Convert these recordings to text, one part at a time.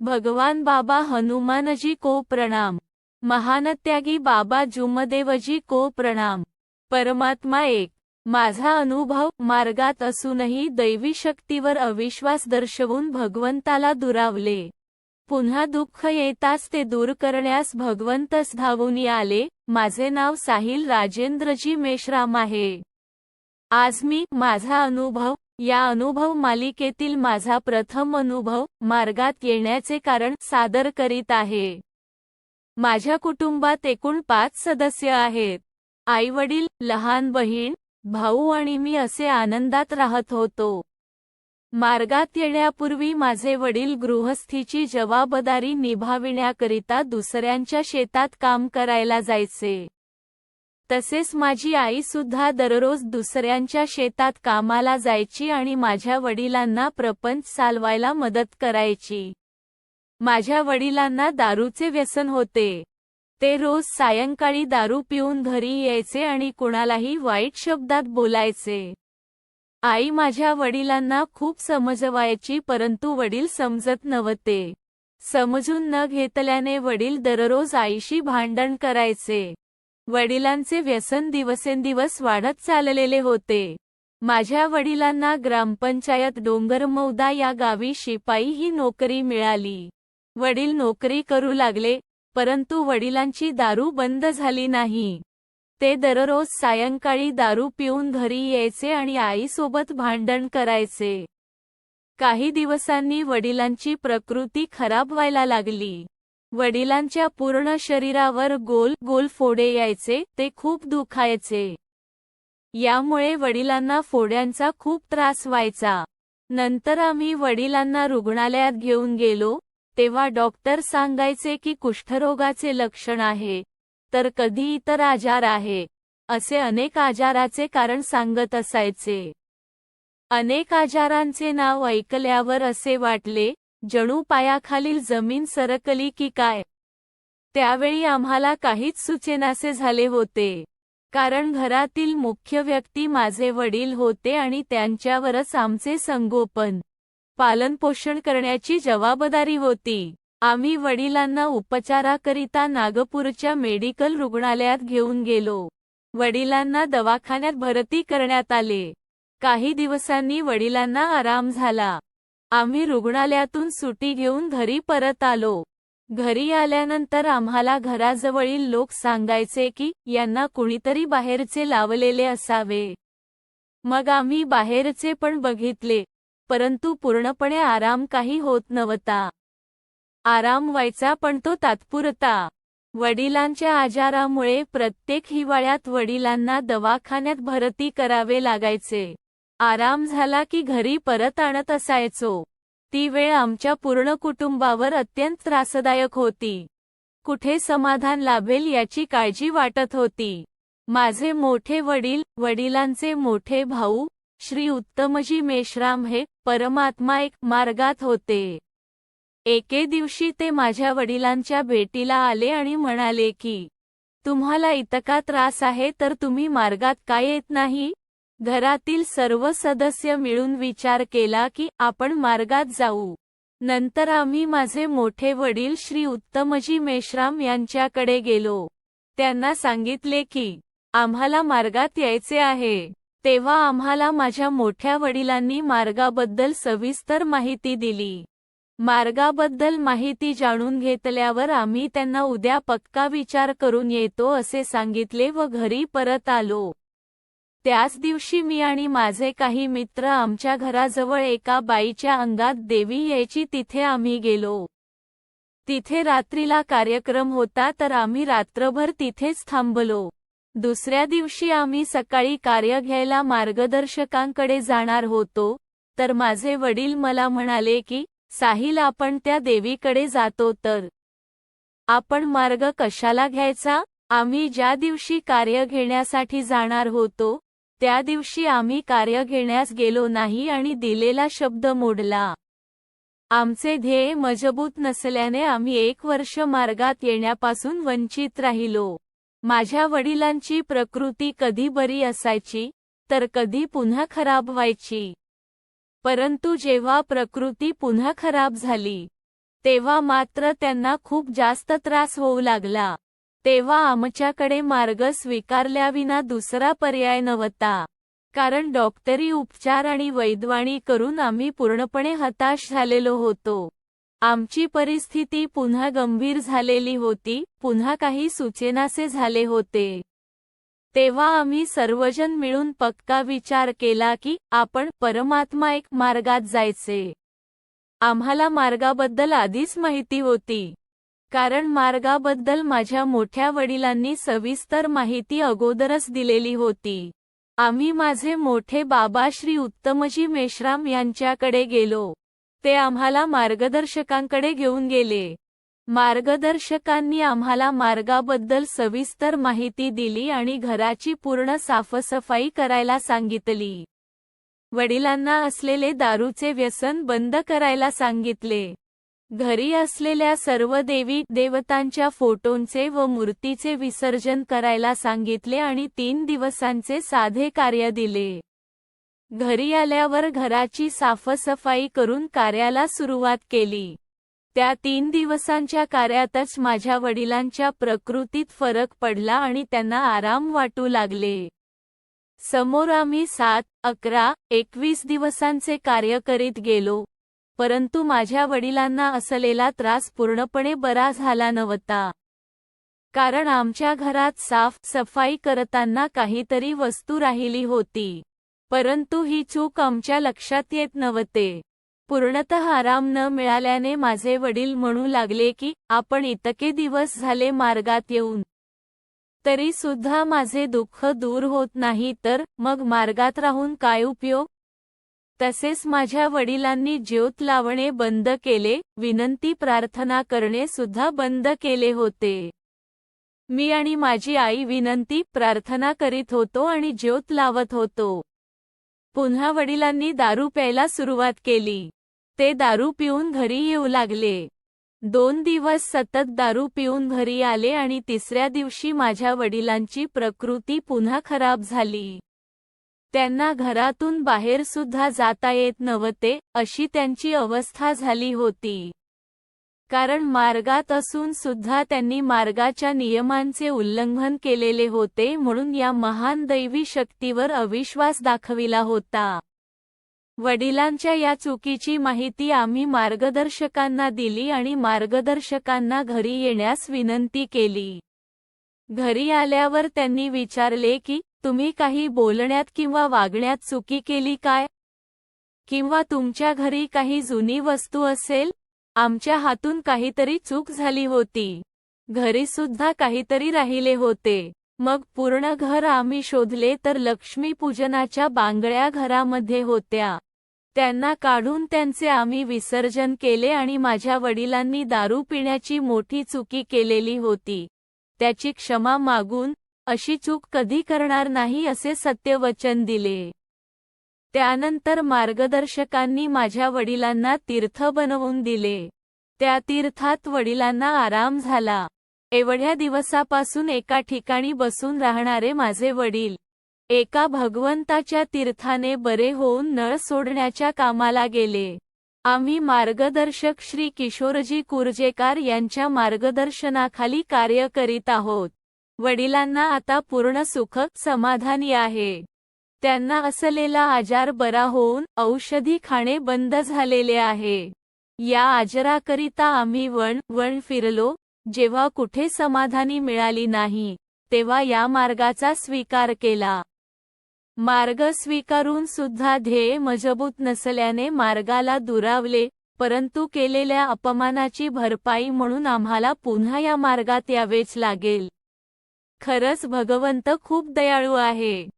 भगवान बाबा हनुमानजी को प्रणाम. महानत्यागी बाबा जुमदेवजी को प्रणाम. परमात्मा एक. माझा अनुभव मार्गात असूनही दैवी शक्तीवर अविश्वास दर्शवून भगवंताला दुरावले. पुन्हा दुःख येताच ते दूर करण्यास भगवंतच धावून आले. माझे नाव साहिल राजेंद्रजी मेश्राम आहे. आज मी माझा अनुभव या अनुभव मालिकेतील माझा प्रथम अनुभव मार्गात येण्याचे कारण सादर करीत आहे. माझ्या कुटुंबात एकूण पाच सदस्य आहेत. आई वडील लहान बहीण भाऊ आणि मी असे आनंदात राहत होतो. मार्गात येण्यापूर्वी माझे वडील गृहस्थीची जबाबदारी निभाविण्याकरिता दुसऱ्यांच्या शेतात काम करायला जायचे. तसेच माझी आई सुद्धा दररोज दुसऱ्यांच्या शेतात कामाला जायची आणि माझ्या वडिलांना प्रपंच चालवायला मदत करायची. माझ्या वडिलांना दारूचे व्यसन होते. ते रोज सायंकाळी दारू पिऊन घरी यायचे आणि कुणालाही वाईट शब्दात बोलायचे. आई माझ्या वडिलांना खूप समजवायची परंतु वडील समजत नव्हते. समजून न घेतल्याने वडील दररोज आईशी भांडण करायचे. वडिलांचे व्यसन दिवसेंदिवस वाढत चाललेले होते. माझ्या वडिलांना ग्रामपंचायत डोंगरमौदा या गावी शिपाई ही नोकरी मिळाली. वडील नोकरी करू लागले परंतु वडिलांची दारू बंद झाली नाही. ते दररोज सायंकाळी दारू पिऊन घरी यायचे आणि आईसोबत भांडण करायचे. काही दिवसांनी वडिलांची प्रकृती खराब व्हायला लागली. वडिलांच्या पूर्ण शरीरावर गोल गोल फोडे यायचे ते खूप दुखायचे. यामुळे वडिलांना फोड्यांचा खूप त्रास व्हायचा. नंतर आम्ही वडिलांना रुग्णालयात घेऊन गेलो तेव्हा डॉक्टर सांगायचे की कुष्ठरोगाचे लक्षण आहे. तर कधी इतर आजार आहे असे अनेक आजाराचे कारण सांगत असायचे. अनेक आजारांचे नाव ऐकल्यावर असे वाटले जणू पायाखालील जमीन सरकली की काय? त्यावेळी आम्हाला काहीच सुचेनासे झाले होते. कारण घरातील मुख्य व्यक्ती माझे वडील होते आणि त्यांच्यावरच आमचे संगोपन पालनपोषण करण्याची जबाबदारी होती. आम्ही वडिलांना उपचाराकरिता नागपूरच्या मेडिकल रुग्णालयात घेऊन गेलो. वडिलांना दवाखान्यात भरती करण्यात आले. काही दिवसांनी वडिलांना आराम झाला. आम्ही रुग्णालयातून सुटी घेऊन घरी परत आलो. घरी आल्यानंतर आम्हाला घराजवळील लोक सांगायचे की यांना कुणीतरी बाहेरचे लावलेले असावे. मग आम्ही बाहेरचे पण बघितले परंतु पूर्णपणे आराम काही होत नव्हता. आराम व्हायचा पण तो तात्पुरता. वडिलांच्या आजारामुळे प्रत्येक हिवाळ्यात वडिलांना दवाखान्यात भरती करावे लागायचे. आराम झाला की घरी परत आणत असायचो. ती वेळ आमच्या पूर्ण कुटुंबावर अत्यंत त्रासदायक होती. कुठे समाधान लाभेल याची काळजी वाटत होती. माझे मोठे वडील वडिलांचे मोठे भाऊ श्री उत्तमजी मेश्राम हे परमात्मा एक मार्गात होते. एके दिवशी ते माझ्या वडिलांच्या भेटीला आले आणि म्हणाले की तुम्हाला इतका त्रास आहे तर तुम्ही मार्गात काय येत नाही? घरातील सर्व सदस्य मिळून विचार केला की आपण मार्गात जाऊ. नंतर आम्ही माझे मोठे वडील श्री उत्तमजी मेश्राम यांच्याकडे गेलो. त्यांना सांगितले की आम्हाला मार्गात यायचे आहे. तेव्हा आम्हाला माझ्या मोठ्या वडिलांनी मार्गाबद्दल सविस्तर माहिती दिली. मार्गाबद्दल माहिती जाणून घेतल्यावर आम्ही त्यांना उद्या पक्का विचार करून येतो असे सांगितले व घरी परत आलो. त्याच दिवशी मी आणि माझे काही मित्र आमच्या घराजवळ एका बाईच्या अंगात देवी यायची तिथे आम्ही गेलो. तिथे रात्रीला कार्यक्रम होता तर आम्ही रात्रभर तिथेच थांबलो. दुसऱ्या दिवशी आम्ही सकाळी कार्य घ्यायला मार्गदर्शकांकडे जाणार होतो तर माझे वडील मला म्हणाले की साहिल आपण त्या देवीकडे जातो तर. आपण मार्ग कशाला घ्यायचा? आम्ही ज्या दिवशी कार्य घेण्यासाठी जाणार होतो त्या दिवशी आम्ही कार्य घेण्यास गेलो नाही आणि दिलेला शब्द मोडला. आमचे ध्येय मजबूत नसल्याने आम्ही एक वर्ष मार्गात येण्यापासून वंचित राहिलो. माझ्या वडिलांची प्रकृती कधी बरी असायची तर कधी पुन्हा खराब व्हायची. परंतु जेव्हा प्रकृती पुन्हा खराब झाली तेव्हा मात्र त्यांना खूप जास्त त्रास होऊ लागला. तेव्हा आमच्याकडे मार्ग स्वीकारल्याविना दुसरा पर्याय नव्हता. कारण डॉक्टरी उपचार आणि वैद्वाणी करून आम्ही पूर्णपणे हताश झालेलो होतो. आमची परिस्थिती पुन्हा गंभीर झालेली होती पुन्हा काही सूचनासे झाले होते. तेव्हा आम्ही सर्वजण मिळून पक्का विचार केला की आपण परमात्मा एक मार्गात जायचे. आम्हाला मार्गाबद्दल आधीच माहिती होती. कारण मार्गाबद्दल माझ्या मोठ्या वडिलांनी सविस्तर माहिती अगोदरच दिलेली होती. आम्ही माझे मोठे बाबा श्री उत्तमजी मेश्राम यांच्याकडे गेलो. ते आम्हाला मार्गदर्शकांकडे घेऊन गेले. मार्गदर्शकांनी आम्हाला मार्गाबद्दल सविस्तर माहिती दिली आणि घराची पूर्ण साफसफाई करायला सांगितली. वडिलांना असलेले दारूचे व्यसन बंद करायला सांगितले. घरी असलेल्या सर्व देवी देवतांच्या फोटोंचे व मूर्तीचे विसर्जन करायला सांगितले आणि तीन दिवसांचे साधे कार्य दिले. घरी आल्यावर घराची साफसफाई करून कार्याला सुरुवात केली. त्या तीन दिवसांच्या कार्यातच माझ्या वडिलांच्या प्रकृतीत फरक पडला आणि त्यांना आराम वाटू लागले. समोर आम्ही सात अकरा एकवीस दिवसांचे कार्य करीत गेलो. परंतु माझ्या वडिलांना असलेला त्रास पूर्णपणे बरा झाला नव्हता. कारण आमच्या घरात साफ सफाई करताना काहीतरी वस्तू राहिली होती. परंतु ही चूक आमच्या लक्षात येत नव्हते. पूर्णतः आराम न मिळाल्याने माझे वडील म्हणू लागले की आपण इतके दिवस झाले मार्गात येऊन. तरी सुद्धा माझे दुःख दूर होत नाही तर मग मार्गात राहून काय उपयोग? तसेच माझ्या वडिलांनी ज्योत लावणे बंद केले विनंती प्रार्थना करणे सुद्धा बंद केले होते. मी आणि माझी आई विनंती प्रार्थना करीत होतो आणि ज्योत लावत होतो. पुन्हा वडिलांनी दारू प्यायला सुरुवात केली. ते दारू पिऊन घरी येऊ लागले. दोन दिवस सतत दारू पिऊन घरी आले आणि तिसऱ्या दिवशी माझ्या वडिलांची प्रकृती पुन्हा खराब झाली. त्यांना घरातून बाहेर सुद्धा जाता येत नव्हते अशी त्यांची अवस्था झाली होती. कारण मार्गात असून सुद्धा त्यांनी मार्गाच्या नियमांचे उल्लंघन केलेले होते म्हणून या महान दैवी शक्तीवर अविश्वास दाखविला होता. वडिलांच्या या चुकीची माहिती आम्ही मार्गदर्शकांना दिली आणि मार्गदर्शकांना घरी येण्यास विनंती केली. घरी आल्यावर त्यांनी विचारले की तुम्ही काही बोलण्यात किंवा वागण्यात चुकी केली काय? किंवा तुमच्या घरी काही जुनी वस्तू असेल? आमच्या हातून काहीतरी चूक झाली होती. घरी सुद्धा काहीतरी राहिले होते. मग पूर्ण घर आम्ही शोधले तर लक्ष्मीपूजनाच्या बांगड्या घरामध्ये होत्या. त्यांना काढून त्यांचे आम्ही विसर्जन केले आणि माझ्या वडिलांनी दारू पिण्याची मोठी चुकी केलेली होती. त्याची क्षमा मागून अशी चूक कधी करणार नाही असे सत्यवचन दिले. त्यानंतर मार्गदर्शकांनी माझ्या वडिलांना तीर्थ बनवून दिले. त्या तीर्थात वडिलांना आराम झाला. एवढ्या दिवसापासून एका ठिकाणी बसून राहणारे माझे वडील एका भगवंताच्या तीर्थाने बरे होऊन नळ सोडण्याच्या कामाला गेले. आम्ही मार्गदर्शक श्री किशोरजी कुर्जेकार यांच्या मार्गदर्शनाखाली कार्य करीत आहोत. वडिलांना आता पूर्ण सुख समाधानी आहे. त्यांना असलेला आजार बरा होऊन औषधी खाणे बंद झालेले आहे. या आजाराकरिता आम्ही वण वण फिरलो जेव्हा कुठे समाधानी मिळाली नाही तेव्हा या मार्गाचा स्वीकार केला. मार्ग स्वीकारून सुद्धा ध्येय मजबूत नसल्याने मार्गाला दुरावले परंतु केलेल्या अपमानाची भरपाई म्हणून आम्हाला पुन्हा या मार्गात यावेच लागेल. खरंच भगवंत खूप दयाळू आहे.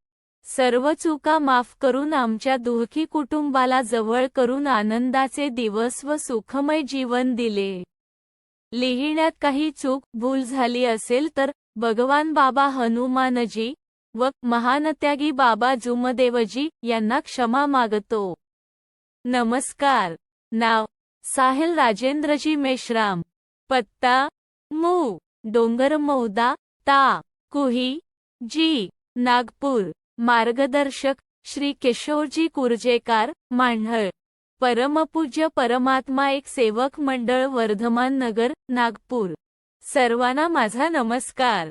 सर्व चुका माफ करून आमच्या दुःखी कुटुंबाला जवळ करून आनंदाचे दिवस व सुखमय जीवन दिले. लिहिण्यात काही चूक भूल झाली असेल तर भगवान बाबा हनुमानजी व महानत्यागी बाबा जुमदेवजी यांना क्षमा मागतो. नमस्कार. नाव साहिल राजेंद्रजी मेश्राम. पत्ता मू. डोंगर मौदा ता. कुही जी नागपूर मार्गदर्शक श्री किशोरजी कुर्जेकार मांढळ. परमपूज्य परमात्मा एक सेवक मंडळ वर्धमान नगर नागपूर. सर्वांना माझा नमस्कार.